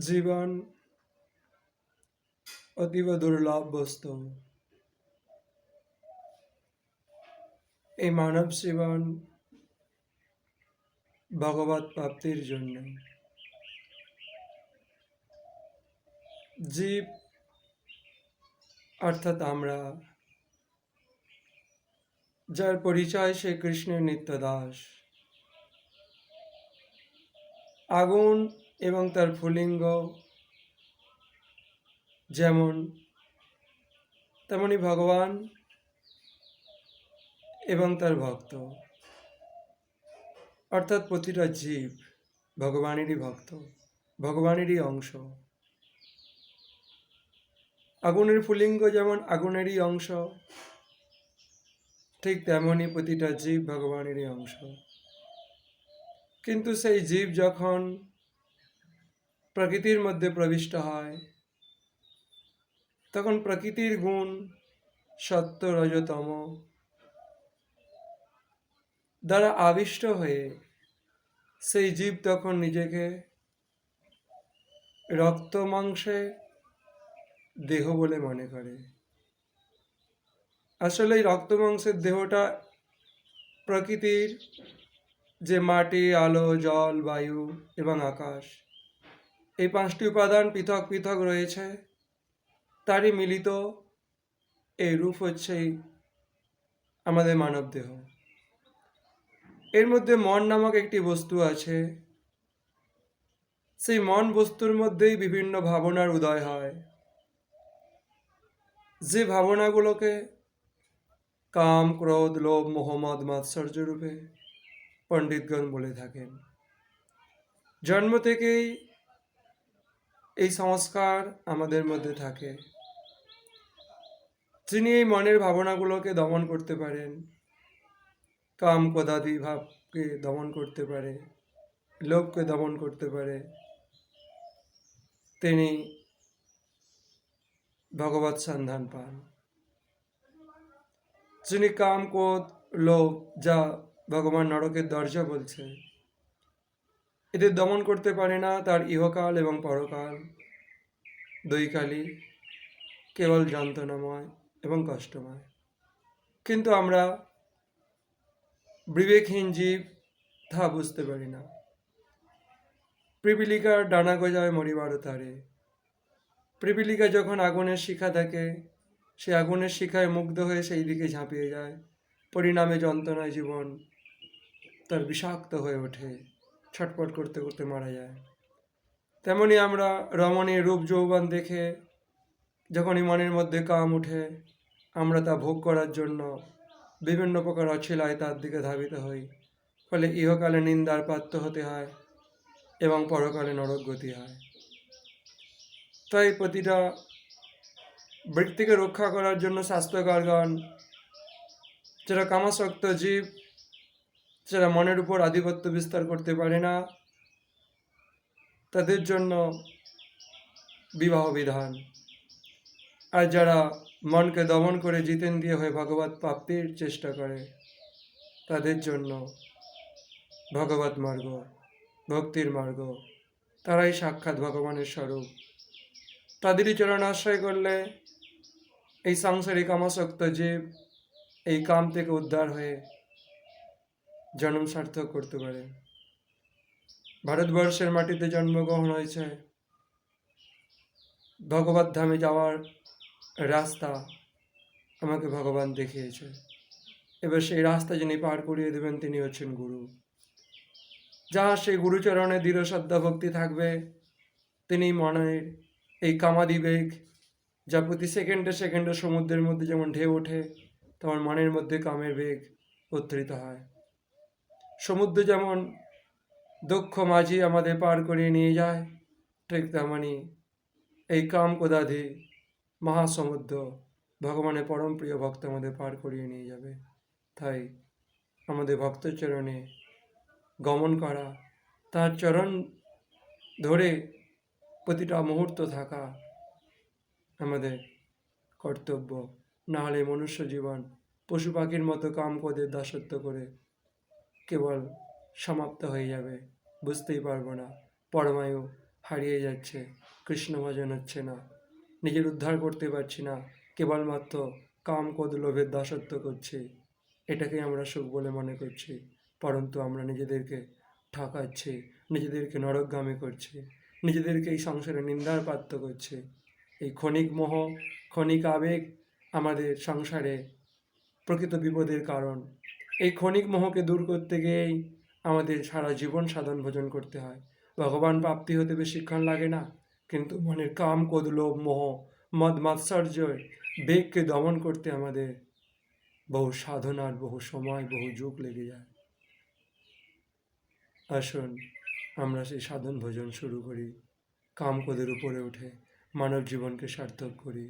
জীবন অতীব দুর্লভ বস্তু। এই মানব জীবন ভগবত প্রাপ্তির জন্য। জীব অর্থাৎ আমরা, যার পরিচয় সে কৃষ্ণের নিত্য দাস। আগুন এবং তার ফুলিঙ্গ যেমন তেমনি ভগবান এবং তার ভক্ত। অর্থাৎ প্রতিটা জীব ভগবানেরই ভক্ত, ভগবানেরই অংশ। আগুনের ফুলিঙ্গ যেমন আগুনেরই অংশ, ঠিক তেমনই প্রতিটা জীব ভগবানেরই অংশ। কিন্তু সেই জীব যখন প্রকৃতির মধ্যে প্রবিষ্ট হয়। তখন প্রকৃতির গুণ সত্য রজতম। দ্বারা আবিষ্ট হয়ে সেই জীব তখন নিজেকে রক্ত মাংসে দেহ বলে মনে করে। আসলে এই রক্ত মাংসের দেহটা প্রকৃতির যে মাটি, আলো, জল, বায়ু এবং আকাশ এই পাঁচটি উপাদান পৃথক পৃথক রয়েছে। তারই মিলিত এই রূপ হচ্ছে আমাদের মানব দেহ এর মধ্যে মন নামক একটি বস্তু আছে। সেই মন বস্তুর মধ্যেই বিভিন্ন ভাবনার উদয় হয়। যে ভাবনাগুলোকে কাম, ক্রোধ, লোভ মোহাম্মদ মাৎসর্য রূপে পণ্ডিতগণ বলে থাকেন। জন্ম থেকেই এই সংস্কার আমাদের মধ্যে থাকে। যিনি এই মনের ভাবনাগুলোকে দমন করতে পারেন, কাম কদাদি ভাবকে দমন করতে পারে লোভকে দমন করতে পারে, তিনি ভগবত সন্ধান পান। যিনি কাম, ক্রোধ, লোভ যা ভগবান নরকের দরজা বলছে এদের দমন করতে পারে না তার ইহকাল এবং পরকাল। দুইকালই কেবল যন্ত্রণাময় এবং কষ্টময়। কিন্তু আমরা বিবেকহীন জীব, তা বুঝতে পারি না। পিপিলিকার ডানা গজায় মরিবার তারে। পিপিলিকা যখন আগুনের শিখা থাকে সে আগুনের শিখায় মুগ্ধ হয়ে সেই দিকে ঝাঁপিয়ে যায়। পরিণামে যন্ত্রণায় জীবন তার বিষাক্ত হয়ে ওঠে। ছটপট করতে করতে মারা যায়। তেমনি আমরা রমণীর রূপ যৌবন দেখে যখনই মনের মধ্যে কাম উঠে, আমরা তা ভোগ করার জন্য বিভিন্ন প্রকার অছিলায় তার দিকে ধাবিত হই, ফলে ইহকালে নিন্দার পাত্র হতে হয় এবং পরকালে নরক গতি হয়। তাই প্রতিটা বৃত্তিকে রক্ষা করার জন্য স্বাস্থ্যকারগণ যারা কামাসক্ত জীব যারা মনের উপর আধিপত্য বিস্তার করতে পারে না, তাদের জন্য বিবাহ বিধান। আর যারা মনকে দমন করে জিতেন দিয়ে হয়ে ভগবত প্রাপ্তির চেষ্টা করে, তাদের জন্য ভগবত মার্গ, ভক্তির মার্গ, তারাই সাক্ষাৎ ভগবানের স্বরূপ। তাদেরই চরণ আশ্রয় করলে এই সাংসারিক কামাসক্ত জীব এই কাম থেকে উদ্ধার হয়ে জন্ম সার্থক করতে পারে। ভারতবর্ষের মাটিতে জন্মগ্রহণ হয়েছে ভগবত ধামে যাওয়ার রাস্তা আমাকে ভগবান দেখিয়েছে। এবার সেই রাস্তা যিনি পার করিয়ে দেবেন তিনি হচ্ছেন গুরু। যাহা সেই গুরুচরণে দৃঢ় শ্রদ্ধা ভক্তি থাকবে, তিনি মনের এই কামাদি বেগ যা প্রতি সেকেন্ডে সেকেন্ডে সমুদ্রের মধ্যে যেমন ঢেউ ওঠে, তেমন মনের মধ্যে কামের বেগ উদ্ধৃত হয়। সমুদ্র যেমন দক্ষ মাঝি আমাদের পার করিয়ে নিয়ে যায়, ঠিক তেমনই এই কাম কোদাধি মহাসমুদ্র ভগবানের পরম প্রিয় ভক্ত আমাদের পার করিয়ে নিয়ে যাবে। তাই আমাদের ভক্তচরণে গমন করা, তার চরণ ধরে প্রতিটা মুহূর্ত থাকা আমাদের কর্তব্য। নাহলে মনুষ্য জীবন পশু পাখির মতো কাম কোদের দাসত্ব করে কেবল সমাপ্ত হয়ে যাবে, বুঝতেই পারব না। পরমায়ু হারিয়ে যাচ্ছে, কৃষ্ণ ভজন হচ্ছে না। নিজের উদ্ধার করতে পারছি না, কেবলমাত্র কাম কদ লোভের দাসত্ব করছি। এটাকে আমরা সুখ বলে মনে করছি, পরন্তু আমরা নিজেদেরকে ঠকাচ্ছি, নিজেদেরকে নরকগামী করছি, নিজেদেরকে এই সংসারে নিন্দার পাত্র করছি। এই ক্ষণিক মোহ, ক্ষণিক আবেগ আমাদের সংসারে প্রকৃত বিপদের কারণ। এই ক্ষণিক মোহকে দূর করতে গিয়েই আমাদের সারা জীবন সাধন ভোজন করতে হয়। ভগবান প্রাপ্তি হতে বেশিক্ষণ লাগে না, কিন্তু মনের কাম কোদ লোভ মোহ, মদ, মাৎসর্য, বেগকে দমন করতে আমাদের বহু সাধনার বহু সময়, বহু যুগ লেগে যায়। আসুন, আমরা সেই সাধন ভোজন শুরু করি। কাম কোদের উপরে উঠে মানব জীবনকে সার্থক করি।